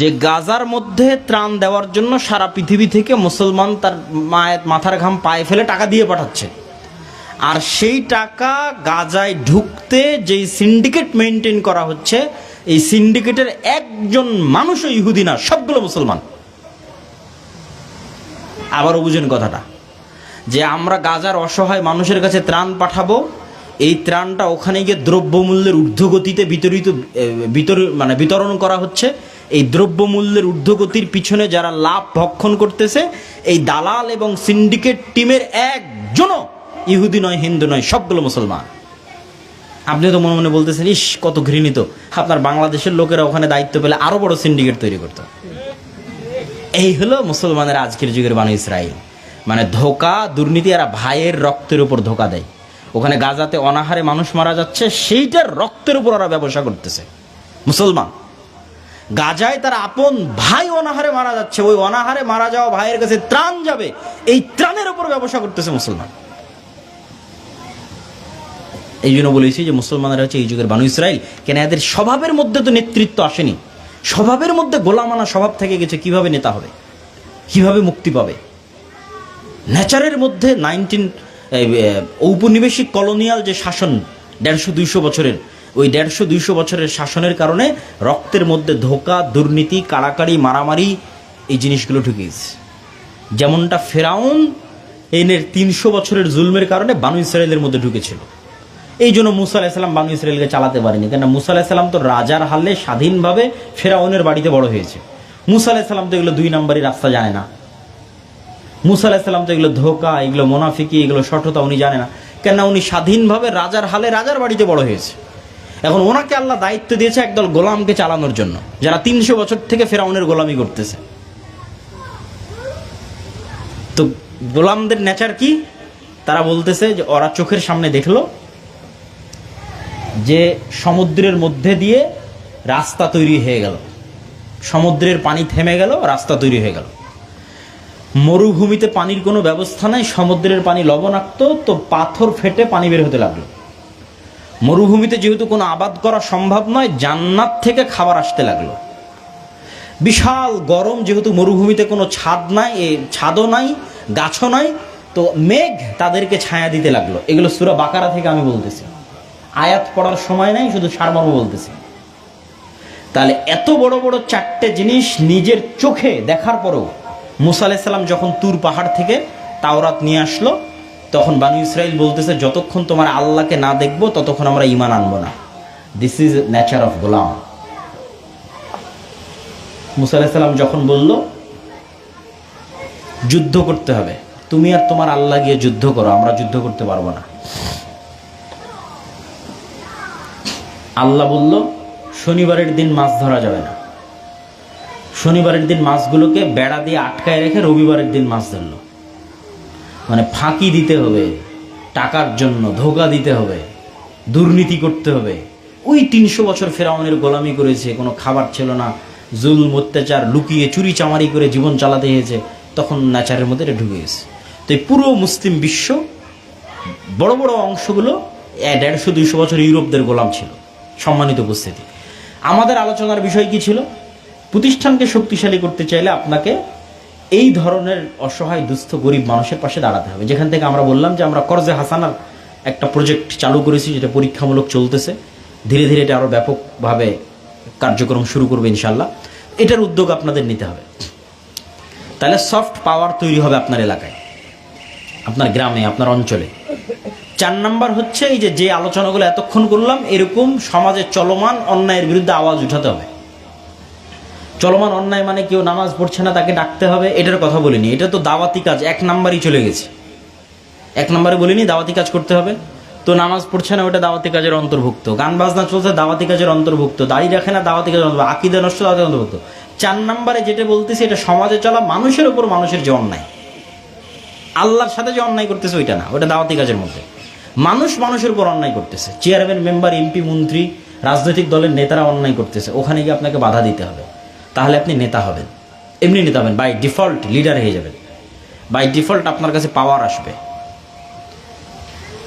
যে গাজার মধ্যে ত্রাণ দেওয়ার জন্য সারা পৃথিবী থেকে মুসলমান তার মায়ের মাথার ঘাম পায়ে ফেলে টাকা দিয়ে পাঠাচ্ছে। আর সেই টাকা গাজায় ঢুকতে যেই সিন্ডিকেট মেনটেন করা হচ্ছে, এই সিন্ডিকেটের একজন মানুষও ইহুদি না, সবগুলো মুসলমান। আবারও বুঝেন কথাটা, যে আমরা গাজার অসহায় মানুষের কাছে ত্রাণ পাঠাবো, এই ত্রাণটা ওখানে গিয়ে দ্রব্যমূল্যের ঊর্ধ্বগতিতে বিতরিত বিতর মানে বিতরণ করা হচ্ছে এই দ্রব্যমূল্যের ঊর্ধ্বগতির পিছনে যারা লাভ ভক্ষণ করতেছে, এই দালাল এবং সিন্ডিকেট টিমের একজনও ইহুদি নয়, হিন্দু নয়, সবগুলো মুসলমান। আপনি তো মনে মনে বলতেছেন, ইস, কত ঘৃণিত। আপনার বাংলাদেশের লোকেরা ওখানে দায়িত্ব পেলে আরও বড় সিন্ডিকেট তৈরি করতো। এই হলো মুসলমানের আজকের যুগের বানু ইসরায়েল মানে ধোকা, দুর্নীতি আর ভাইয়ের রক্তের উপর ধোকা দেয়। ওখানে গাজাতে অনাহারে মানুষ মারা যাচ্ছে, সেইটার রক্তের উপর ওরা ব্যবসা করতেছে। মুসলমান। গাজায় তার আপন ভাই অনাহারে মারা যাচ্ছে। ওই অনাহারে মারা যাওয়া ভাইয়ের কাছে ত্রাণ যাবে। এই ত্রাণের উপর ব্যবসা করতেছে মুসলমান। এই জন্য বলেছি যে মুসলমানরা হচ্ছে এই যুগের বানু ইসরায়েল কেন এদের স্বভাবের মধ্যে তো নেতৃত্ব আসেনি। স্বভাবের মধ্যে গোলামানা স্বভাব থেকে গেছে, কীভাবে নেতা হবে? কীভাবে মুক্তি পাবে? নেচারের মধ্যে নাইনটিন ঔপনিবেশিক কলোনিয়াল যে শাসন, দেড়শো দুইশো বছরের ওই দেড়শো দুইশো বছরের শাসনের কারণে রক্তের মধ্যে ধোকা, দুর্নীতি, কাড়াকাড়ি, মারামারি এই জিনিসগুলো ঢুকিয়েছে যেমনটা ফেরাউন এনের তিনশো বছরের জুলমের কারণে বানু ইসরায়েলের মধ্যে ঢুকেছিল। এই জন্য মুসা আলাহিসাল্লাম বানু ইসরায়েলকে চালাতে পারেনি। কেন মুসা আলাহিসাল্লাম তো রাজার হালে স্বাধীনভাবে ফেরাউনের বাড়িতে বড় হয়েছে। মুসা আলাহিসাল্লাম তো এগুলো দুই নম্বরই রাস্তা জানে না। মুসা আলাহিসাল্লাম তো এগুলো ধোকা, এগুলো মোনাফিকি, এগুলো সঠতা উনি জানে না। কেননা উনি স্বাধীনভাবে রাজার হালে রাজার বাড়িতে বড় হয়েছে। এখন ওনাকে আল্লাহ দায়িত্ব দিয়েছে একদল গোলামকে চালানোর জন্য, যারা তিনশো বছর থেকে ফেরাউনের গোলামি করতেছে। তো গোলামদের নেচার কি? তারা বলতেছে যে ওরা চোখের সামনে দেখল যে সমুদ্রের মধ্যে দিয়ে রাস্তা তৈরি হয়ে গেল। সমুদ্রের পানি থেমে গেল, রাস্তা তৈরি হয়ে গেল। মরুভূমিতে পানির কোনো ব্যবস্থা নাই, সমুদ্রের পানি লবণাক্ত, তো পাথর ফেটে পানি বের হতে লাগল। মরুভূমিতে যেহেতু কোনো আবাদ করা সম্ভব নয়, জান্নাত থেকে খাবার আসতে লাগল। বিশাল গরম, যেহেতু মরুভূমিতে কোনো ছাদ নাই, এ ছাদও নাই, গাছও নাই, তো মেঘ তাদেরকে ছায়া দিতে লাগল। এগুলো সুরা বাকারা থেকে আমি বলতেছি। আয়াত পড়ার সময় নাই, শুধু সারমর্ম বলতেছি। তাহলে এত বড় বড় চারটে জিনিস নিজের চোখে দেখার পরেও মুসা আলাইসাল্লাম যখন তুর পাহাড় থেকে তাওরাত নিয়ে আসলো তখন বানু ইসরাইল বলতেছে, যতক্ষণ তোমার আল্লাহকে না দেখব, ততক্ষণ আমরা ইমান আনব না। This is nature of Golam Musa আলাইসাল্লাম যখন বলল, যুদ্ধ করতে হবে, তুমি আর তোমার আল্লাহ গিয়ে যুদ্ধ করো, আমরা যুদ্ধ করতে পারব না। আল্লাহ বলল, শনিবারের দিন মাছ ধরা যাবে না। শনিবারের দিন মাছগুলোকে বেড়া দিয়ে আটকায় রেখে রবিবারের দিন মাছ ধরলো। মানে ফাঁকি দিতে হবে, টাকার জন্য ধোকা দিতে হবে, দুর্নীতি করতে হবে। ওই তিনশো বছর ফেরাউনের গোলামি করেছে, কোনো খাবার ছিল না জুল অত্যাচার, লুকিয়ে চুরি চামারি করে জীবন চালাতে হয়েছে, তখন নেচারের মধ্যে এটা ঢুকে গেছে। তো এই পুরো মুসলিম বিশ্ব, বড় বড় অংশগুলো দেড়শো, দুইশো বছর ইউরোপদের গোলাম ছিল, সম্মানিত উপস্থিতি। আমাদের আলোচনার বিষয় কি ছিল? প্রতিষ্ঠানকে শক্তিশালী করতে চাইলে আপনাকে এই ধরনের অসহায়, দুস্থ, গরিব মানুষের পাশে দাঁড়াতে হবে। যেখান থেকে আমরা বললাম যে আমরা করজে হাসানার একটা প্রজেক্ট চালু করেছি, যেটা পরীক্ষামূলক চলতেছে। ধীরে ধীরে এটা আরও ব্যাপকভাবে কার্যক্রম শুরু করবে ইনশাল্লাহ এটার উদ্যোগ আপনাদের নিতে হবে। তাহলে সফট পাওয়ার তৈরি হবে আপনার এলাকায়, আপনার গ্রামে, আপনার অঞ্চলে। চার নাম্বার হচ্ছে এই যে যে আলোচনাগুলো এতক্ষণ করলাম, এরকম সমাজে চলমান অন্যায়ের বিরুদ্ধে আওয়াজ উঠাতে হবে। চলমান অন্যায় মানে কেউ নামাজ পড়ছে না, তাকে ডাকতে হবে, এটার কথা বলিনি। এটা তো দাওয়াতি কাজ, এক নাম্বারই চলে গেছে। এক নম্বরে বলিনি, দাওয়াতি কাজ করতে হবে। তো নামাজ পড়ছে না, ওটা দাওয়াতি কাজের অন্তর্ভুক্ত। গান বাজনা চলছে, দাওয়াতি কাজের অন্তর্ভুক্ত। দাড়ি রাখে না, দাওয়াতি কাজের অন্তর্ভুক্ত। আকিদা নষ্ট, দাওয়াতি অন্তর্ভুক্ত। চার নাম্বারে যেটা বলতেছি, এটা সমাজে চলা মানুষের উপর মানুষের যে অন্যায়। আল্লাহর সাথে যে অন্যায় করতেছে, ওইটা না, ওটা দাওয়াতি কাজের মধ্যে। মানুষ মানুষের উপর অন্যায় করতেছে। চেয়ারম্যান, মেম্বার, এমপি, মন্ত্রী, রাজনৈতিক দলের নেতারা অন্যায় করতেছে। ওখানে গিয়ে আপনাকে বাধা দিতে হবে। তাহলে আপনি নেতা হবেন। এমনি নেতা হবেন বাই ডিফল্ট লিডার হয়ে যাবেন। বাই ডিফল্ট আপনার কাছে পাওয়ার আসবে।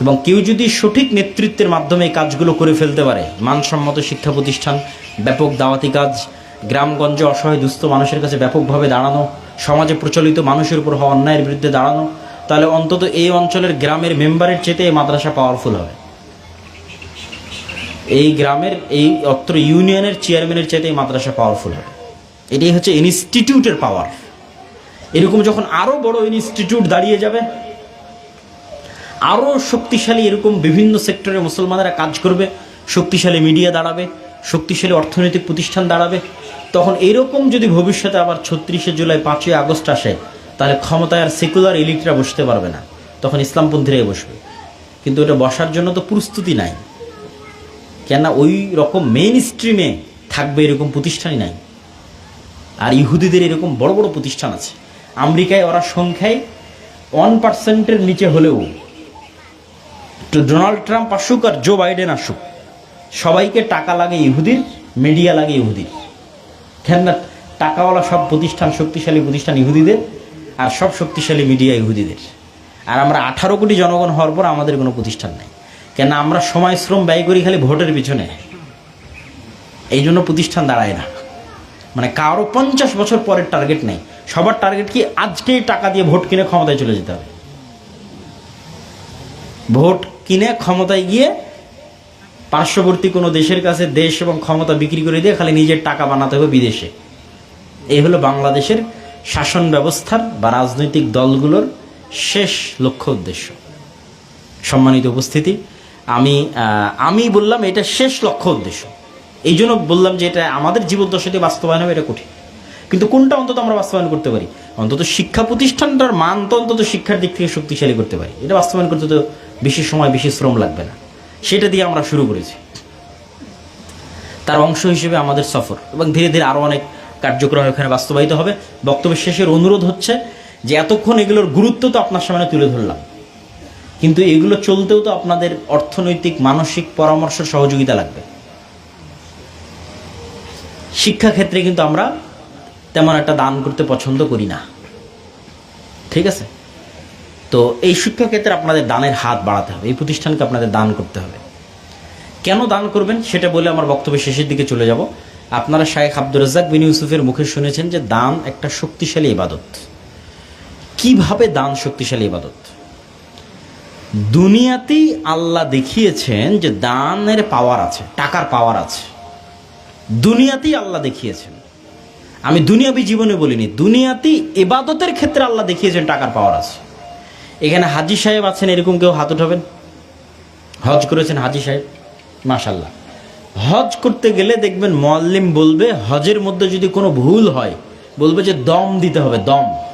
এবং কেউ যদি সঠিক নেতৃত্বের মাধ্যমে এই কাজগুলো করে ফেলতে পারে, মানসম্মত শিক্ষা প্রতিষ্ঠান, ব্যাপক দাওয়াতি কাজ, গ্রামগঞ্জে অসহায় দুস্থ মানুষের কাছে ব্যাপকভাবে দাঁড়ানো, সমাজে প্রচলিত মানুষের উপর হওয়া অন্যায়ের বিরুদ্ধে দাঁড়ানো, তাহলে অন্তত এই অঞ্চলের গ্রামের মেম্বারের চেতে এই মাদ্রাসা পাওয়ারফুল হবে। এই গ্রামের, এই অত্র ইউনিয়নের চেয়ারম্যানের চাইতে এই মাদ্রাসা পাওয়ারফুল হবে। এটাই হচ্ছে ইনস্টিটিউটের পাওয়ার এরকম যখন আরও বড় ইনস্টিটিউট দাঁড়িয়ে যাবে আরও শক্তিশালী এরকম বিভিন্ন সেক্টরে মুসলমানেরা কাজ করবে, শক্তিশালী মিডিয়া দাঁড়াবে, শক্তিশালী অর্থনৈতিক প্রতিষ্ঠান দাঁড়াবে, তখন এরকম যদি ভবিষ্যতে আবার ছত্রিশে জুলাই পাঁচই আগস্ট আসে, তাহলে ক্ষমতায় আর সেকুলার এলিটরা বসতে পারবে না। তখন ইসলামপন্থীরাই বসবে। কিন্তু এটা বসার জন্য তো প্রস্তুতি নাই। কেননা ওই রকম মেইন স্ট্রিমে থাকবে এরকম প্রতিষ্ঠানই নাই। আর ইহুদিদের এরকম বড় বড় প্রতিষ্ঠান আছে। আমেরিকায় ওরা সংখ্যায় ওয়ান পার্সেন্টের নিচে হলেও ডোনাল্ড ট্রাম্প আসুক আর জো বাইডেন আসুক, সবাইকে টাকা লাগে ইহুদির মিডিয়া লাগে ইহুদির। কেননা টাকাওয়ালা সব প্রতিষ্ঠান, শক্তিশালী প্রতিষ্ঠান ইহুদিদের আর সব শক্তিশালী মিডিয়া ইহুদিদের। আর আমরা আঠারো কোটি জনগণ হওয়ার পর আমাদের কোনো প্রতিষ্ঠান নাই। কেন আমরা সময়, শ্রম, ব্যয় করি খালি ভোটের পিছনে। এই জন্য প্রতিষ্ঠান দাঁড়ায় না। মানে কারও পঞ্চাশ বছর পরের টার্গেট নেই। সবার টার্গেট কি আজকেই টাকা দিয়ে ভোট কিনে ক্ষমতায় চলে যেতে হবে। ভোট কিনে ক্ষমতায় গিয়ে পার্শ্ববর্তী কোনো দেশের কাছে দেশ এবং ক্ষমতা বিক্রি করে দিয়ে খালি নিজের টাকা বানাতে হবে বিদেশে। এই হলো বাংলাদেশের শাসন ব্যবস্থার বা রাজনৈতিক দলগুলোর শেষ লক্ষ্য উদ্দেশ্য। সম্মানিত উপস্থিতি, আমি আমি বললাম এটা শেষ লক্ষ্য উদ্দেশ্য। এই জন্য বললাম যে এটা আমাদের জীবদ্দশাতে বাস্তবায়ন হবে, এটা কঠিন। কিন্তু কোনটা অন্তত আমরা বাস্তবায়ন করতে পারি? অন্তত শিক্ষা প্রতিষ্ঠানটার মান তো অন্তত শিক্ষার দিক থেকে শক্তিশালী করতে পারি। এটা বাস্তবায়ন করতে তো বেশি সময়, বেশি শ্রম লাগবে না। সেটা দিয়ে আমরা শুরু করেছি। তার অংশ হিসেবে আমাদের সফর। এবং ধীরে ধীরে আরও অনেক কার্যক্রম এখানে বাস্তবায়িত হবে। বক্তব্যের শেষের অনুরোধ হচ্ছে যে এতক্ষণ এগুলোর গুরুত্ব তো আপনার সামনে তুলে ধরলাম। কিন্তু এগুলো চলতেও তো আপনাদের অর্থনৈতিক, মানসিক পরামর্শ সহযোগিতা লাগবে। শিক্ষা ক্ষেত্রে কিন্তু আমরা তেমন একটা দান করতে পছন্দ করি না। ঠিক আছে? তো এই শিক্ষা ক্ষেত্রে আপনাদের দানের হাত বাড়াতে হবে, এই প্রতিষ্ঠানকে আপনাদের দান করতে হবে। কেন দান করবেন সেটা বলে আমার বক্তব্য শেষের দিকে চলে যাব। আপনারা শায়েখ আব্দুর রাজ্জাক বিন ইউসুফের মুখে শুনেছেন যে দান একটা শক্তিশালী ইবাদত। কীভাবে দান শক্তিশালী ইবাদত? দুনিয়াতেই আল্লাহ দেখিয়েছেন যে দানের পাওয়ার আছে, টাকার পাওয়ার আছে। দুনিয়াতেই আল্লাহ দেখিয়েছেন। আমি দুনিয়াবি জীবনে বলিনি, দুনিয়াতেই এবাদতের ক্ষেত্রে আল্লাহ দেখিয়েছেন, টাকার পাওয়ার আছে। এখানে হাজি সাহেব আছেন, এরকম কেউ হাত উঠাবেন? হজ করেছেন হাজি সাহেব? মাশাল্লাহ হজ করতে গেলে দেখবেন মোয়াল্লিম বলবে, হজের মধ্যে যদি কোনো ভুল হয়, বলবে যে দম দিতে হবে, দম।